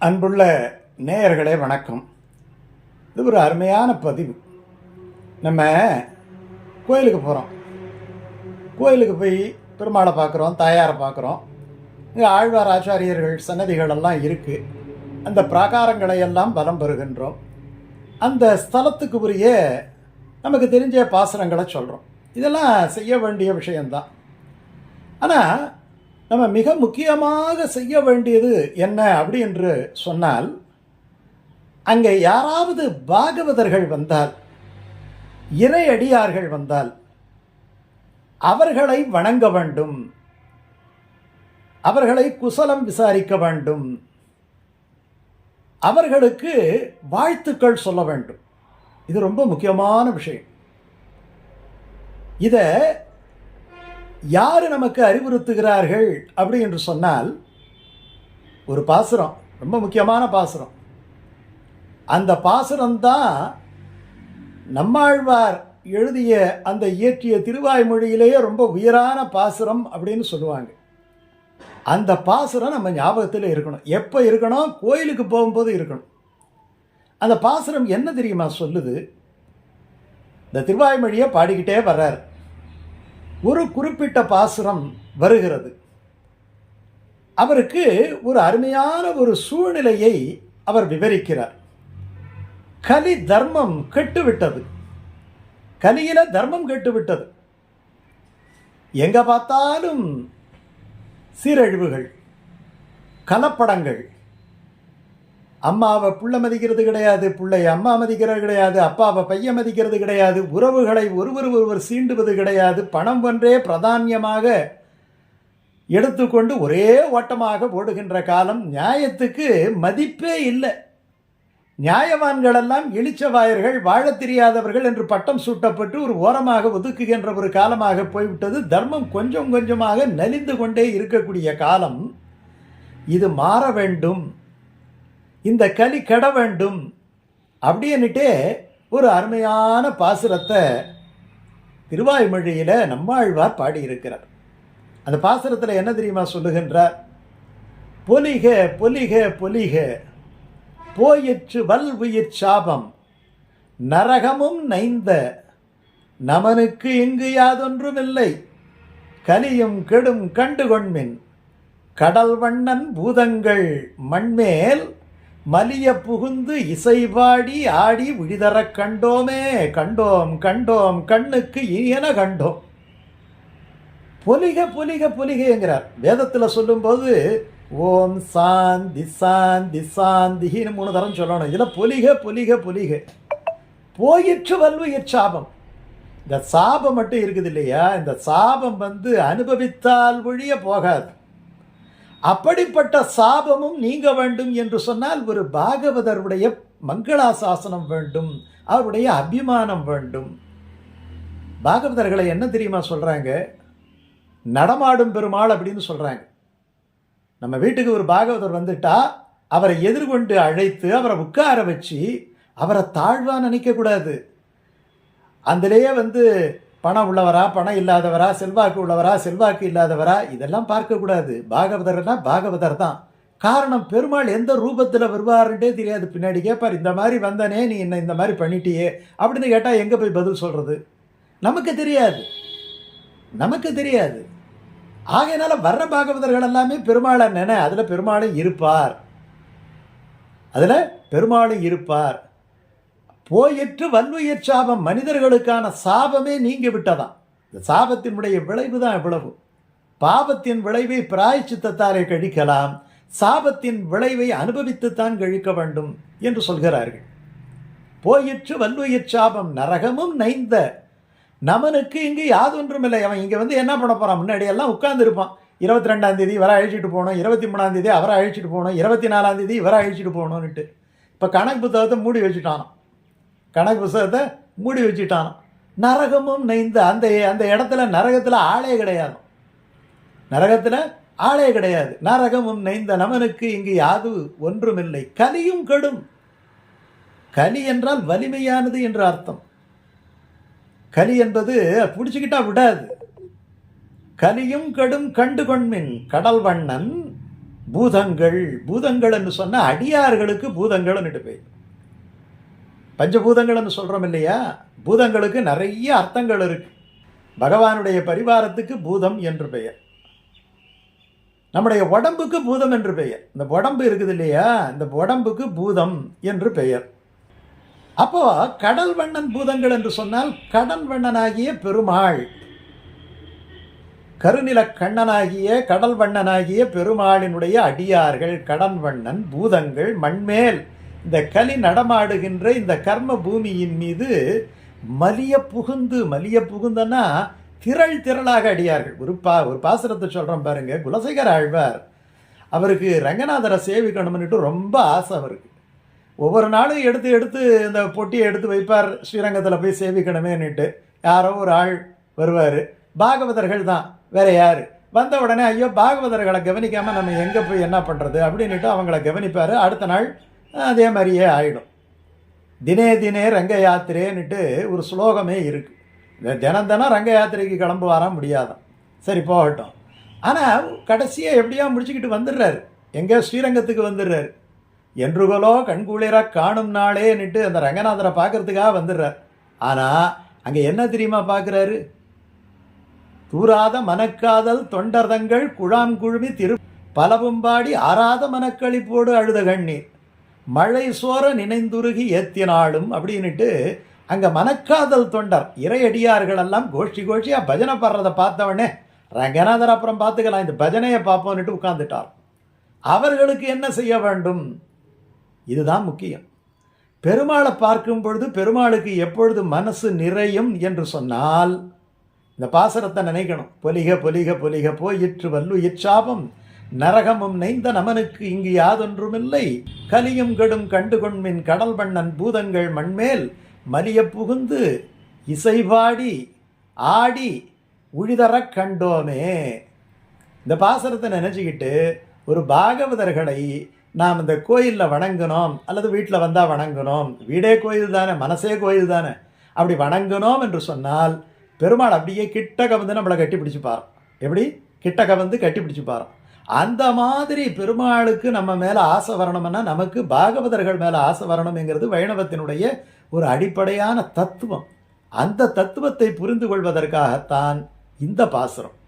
அன்புள்ள நேயர்களே வணக்கம். இது ஒரு அருமையான பதிவு. நம்ம கோயிலுக்கு போகிறோம் கோயிலுக்கு போய் பெருமாளை பார்க்குறோம் தாயாரை பார்க்குறோம். இங்கே ஆழ்வார் ஆச்சாரியர்கள் சன்னதிகள் எல்லாம் இருக்குது அந்த பிராகாரங்களை எல்லாம் பலம் பெறுகின்றோம் அந்த ஸ்தலத்துக்கு உரிய நமக்கு தெரிஞ்ச பாசனங்களை சொல்கிறோம் இதெல்லாம் செய்ய வேண்டிய விஷயந்தான் ஆனால் நம்ம மிக முக்கியமாக செய்ய வேண்டியது என்ன அப்படி என்று சொன்னால் அங்கே யாராவது பாகவதர்கள் வந்தால் இறை அடியார்கள் வந்தால் அவர்களை வணங்க வேண்டும் அவர்களை குசலம் விசாரிக்க வேண்டும் அவர்களுக்கு வாழ்த்துக்கள் சொல்ல வேண்டும். இது ரொம்ப முக்கியமான விஷயம். இதை யார் நமக்கு அறிவுறுத்துகிறார்கள் அப்படி என்று சொன்னால் ஒரு பாசுரம் ரொம்ப முக்கியமான பாசுரம். அந்த பாசுரம்தான் நம்மாழ்வார் எழுதிய அந்த இயற்றிய திருவாய்மொழியிலேயே ரொம்ப உயரான பாசுரம் அப்படின்னு சொல்லுவாங்க. அந்த பாசுரம் நம்ம ஞாபகத்தில் இருக்கணும். எப்போ இருக்கணும்? கோயிலுக்கு போகும்போது இருக்கணும். அந்த பாசுரம் என்ன தெரியுமா சொல்லுது? இந்த திருவாய்மொழியை பாடிக்கிட்டே வர்றார். ஒரு குறிப்பிட்ட பாசுரம் வருகிறது. அவருக்கு ஒரு அருமையான ஒரு சூழ்நிலையை அவர் விவரிக்கிறார். கலி தர்மம் கெட்டுவிட்டது. கலியில தர்மம் கெட்டுவிட்டது. எங்க பார்த்தாலும் சீரழிவுகள் கலப்படங்கள் அம்மாவை புள்ள மதிக்கிறது கிடையாது பிள்ளை அம்மா மதிக்கிறது கிடையாது அப்பாவை பையன் மதிக்கிறது கிடையாது உறவுகளை ஒருவர் ஒருவர் சீண்டுவது கிடையாது பணம் ஒன்றே பிரதானியமாக எடுத்துக்கொண்டு ஒரே ஓட்டமாக ஓடுகின்ற காலம் நியாயத்துக்கு மதிப்பே இல்லை. நியாயவான்களெல்லாம் எளிச்சவாயர்கள் வாழத் தெரியாதவர்கள் என்று பட்டம் சூட்டப்பட்டு ஒரு ஓரமாக ஒதுக்குகின்ற ஒரு காலமாக போய்விட்டது. தர்மம் கொஞ்சம் கொஞ்சமாக நலிந்து கொண்டே இருக்கக்கூடிய காலம் இது மாற வேண்டும். இந்த களி கெட வேண்டும் அப்படின்னுட்டே ஒரு அருமையான பாசுரத்தை திருவாய்மொழியில் நம்மாழ்வார் பாடியிருக்கிறார். அந்த பாசுரத்தில் என்ன தெரியுமா சொல்லுகின்றார்? பொலிக பொலிக பொலிக போயிற்று வல் உயிர் சாபம் நரகமும் நைந்த நமனுக்கு இங்கு யாதொன்றுமில்லை கலியும் கெடும் கண்டு கொண்மின் கடல் வண்ணன் பூதங்கள் மண்மேல் மலிய புகுந்து இசைபாடி ஆடி விழிதரக் கண்டோமே கண்டோம் கண்டோம் கண்ணுக்கு இனியன கண்டோம். பொலிக பொலிக பொலிகைங்கிறார். வேதத்தில் சொல்லும்போது ஓம் சாந்தி சாந்தி சாந்தின்னு மூணு தரம் சொல்லணும். இதில் பொலிக பொலிக பொலிக. போயிற்று வல்வுயிர் சாபம். இந்த சாபம் மட்டும் இருக்குது இல்லையா இந்த சாபம் வந்து அனுபவித்தால் ஒழிய போகாது. அப்படிப்பட்ட சாபமும் நீங்க வேண்டும் என்று சொன்னால் ஒரு பாகவதருடைய மங்களாசாசனம் வேண்டும் அவருடைய அபிமானம் வேண்டும். பாகவதர்களை என்ன தெரியுமா சொல்கிறாங்க நடமாடும் பெருமாள் அப்படின்னு சொல்கிறாங்க நம்ம வீட்டுக்கு ஒரு பாகவதர் வந்துட்டா அவரை எதிர்கொண்டு அழைத்து அவரை உட்கார வச்சு அவரை தாழ்வாக நினைக்கக்கூடாது. அதிலேயே வந்து பணம் உள்ளவரா பணம் இல்லாதவரா செல்வாக்கு உள்ளவரா செல்வாக்கு இல்லாதவரா இதெல்லாம் பார்க்கக்கூடாது பாகவதர்னா பாகவதர் தான். காரணம் பெருமாள் எந்த ரூபத்தில் வருவாருன்றே தெரியாது. பின்னாடி கேட்பார் இந்த மாதிரி வந்தனே நீ என்ன இந்த மாதிரி பண்ணிட்டியே? அப்படின்னு கேட்டால் எங்கே போய் பதில் சொல்கிறது நமக்கு தெரியாது. நமக்கு தெரியாது. ஆகையினால வர்ற பாகவதர்கள் எல்லாமே பெருமாளை நினை அதில் பெருமாளும் இருப்பார். அதில் பெருமாளும் இருப்பார். போயிற்று வல்லுயிர் சாபம் மனிதர்களுக்கான சாபமே நீங்கி விட்டதாம். இந்த சாபத்தினுடைய விளைவு தான் இவ்வளவு. பாவத்தின் விளைவை பிராய்ச்சித்தத்தாலே கழிக்கலாம். சாபத்தின் விளைவை அனுபவித்துத்தான் கழிக்க வேண்டும் என்று சொல்கிறார்கள். போயிற்று வல்லுயிர் சாபம் நரகமும் நைந்த. நமனுக்கு இங்கு யாதொன்றுமில்லை. அவன் இங்கே வந்து என்ன பண்ண போகிறான் முன்னாடியெல்லாம் உட்காந்துருப்பான் இருபத்தி ரெண்டாம் தேதி இவரை அழிச்சிட்டு போகணும். இருபத்தி மூணாம் தேதி அவரை அழிச்சிட்டு போகணும். இருபத்தி நாலாம் தேதி இவரை அழிச்சிட்டு போகணும்னுட்டு. இப்போ கணக்கு புத்தகத்தை மூடி வச்சுட்டானோ கணக்கு புஸ்தகத்தை மூடி வச்சுட்டான். நரகமும் நெய்ந்த அந்த அந்த இடத்துல நரகத்தில் ஆளே கிடையாது. நரகத்தில் ஆளே கிடையாது. நரகமும் நெய்ந்த நமனுக்கு இங்கு யாது ஒன்றுமில்லை. கலியும் கெடும். கலி என்றால் வலிமையானது என்று அர்த்தம். கலி என்பது பிடிச்சிக்கிட்டா விடாது. கலியும் கடும் கண்டு கொண்மின் கடல் வண்ணன் பூதங்கள் பூதங்கள் என்று சொன்ன அடியார்களுக்கு பூதங்கள்னுட்டு பேர் பஞ்சபூதங்கள்னு சொல்கிறோம் இல்லையா? பூதங்களுக்கு நிறைய அர்த்தங்கள் இருக்கு. பகவானுடைய பரிவாரத்துக்கு பூதம் என்று பெயர். நம்முடைய உடம்புக்கு பூதம் என்று பெயர். இந்த உடம்பு இருக்குது இல்லையா? இந்த உடம்புக்கு பூதம் என்று பெயர். அப்போ கடல் வண்ணன் பூதங்கள் என்று சொன்னால் கடல் வண்ணனாகிய பெருமாள். கருநில கண்ணனாகிய கடல் வண்ணனாகிய பெருமாளினுடைய அடியார்கள் கடன் வண்ணன் பூதங்கள் மண்மேல். இந்த களி நடமாடுகின்ற இந்த கர்ம பூமியின் மீது மலிய புகுந்து மலிய புகுந்தனா திரள் திரளாக அடியார்கள். ஒரு பா ஒரு பாசுரத்தை சொல்கிறோம் பாருங்க. குலசேகர ஆழ்வார் அவருக்கு ரங்கநாதரை சேவிக்கணும்னுட்டு ரொம்ப ஆசை அவருக்கு. ஒவ்வொரு நாளும் எடுத்து எடுத்து இந்த பொட்டியை எடுத்து வைப்பார். ஸ்ரீரங்கத்தில் போய் சேவிக்கணுமேன்னுட்டு யாரோ ஒரு ஆள் வருவார். பாகவதர்கள் தான் வேற யார்? வந்த உடனே ஐயோ பாகவதர்களை கவனிக்காமல் நம்ம எங்கே போய் என்ன பண்ணுறது அப்படின்னுட்டு அவங்கள கவனிப்பார். அடுத்த நாள் அதே மாதிரியே ஆகிடும் தினே தினே ரங்க யாத்திரேன்னுட்டு ஒரு ஸ்லோகமே இருக்குது இந்த தினம் தினம் ரங்க யாத்திரைக்கு கிளம்பு வர முடியாதான் சரி போகட்டும். ஆனால் கடைசியாக எப்படியோ முடிச்சுக்கிட்டு வந்துடுறாரு. எங்கே ஸ்ரீரங்கத்துக்கு வந்துடுறாரு. என்றுகளோ கண்குளிர காணும் நாளேன்னுட்டு அந்த ரங்கநாதரை பார்க்கறதுக்காக வந்துடுறார். ஆனால் அங்கே என்ன தெரியுமா பார்க்குறாரு? தூராத மனக்காதல் தொண்டர்தங்கள் குழாம் குழுமி திரு பலவும்பாடி ஆறாத மனக்களிப்போடு அழுத கண்ணீர். மழை சோர நினைந்துருகி ஏத்தினாலும் அப்படின்னுட்டு அங்கே மனக்காதல் தொண்டர் இறையடியார்கள் எல்லாம் கோஷ்டி கோஷ்டியாக பஜனை பாடுறதை பார்த்தவொடனே ரங்கநாதர் அப்புறம் பார்த்துக்கலாம் இந்த பஜனையை பார்ப்போன்னுட்டு உட்காந்துட்டார் அவர்களுக்கு என்ன செய்ய வேண்டும்? இதுதான் முக்கியம். பெருமாளை பார்க்கும் பொழுது பெருமாளுக்கு எப்பொழுது மனசு நிறையும் என்று சொன்னால் இந்த பாசரத்தை நினைக்கணும். பொலிக பொலிக பொலிக போயிற்று வல்லு இச்சாபம் நரகமும் நெய்ந்த நமனுக்கு இங்கு யாதொன்றுமில்லை. கலியும் கெடும் கண்டுகொண்மின் கடல் வண்ணன் பூதங்கள் மண்மேல் மலிய புகுந்து இசைபாடி ஆடி உழிதரக் கண்டோமே. இந்த பாசரத்தை நினச்சிக்கிட்டு ஒரு பாகவதர்களை நாம் இந்த கோயிலில் வணங்கணும் அல்லது வீட்டில் வந்தால் வணங்கணும். வீடே கோயில் தானே மனசே கோயில் தானே அப்படி வணங்கணும் என்று சொன்னால் பெருமாள் அப்படியே கிட்ட வந்து நம்மளை கட்டி பிடிச்சிப்பார் எப்படி? கிட்ட வந்து கட்டி பிடிச்சிப்பார் அந்த மாதிரி பெருமாளுக்கு நம்ம மேலே ஆசை வரணும்னா நமக்கு பாகவதர்கள் மேலே ஆசை வரணுங்கிறது வைணவத்தினுடைய ஒரு அடிப்படையான தத்துவம். அந்த தத்துவத்தை புரிந்து கொள்வதற்காகத்தான் இந்த பாசுரம்.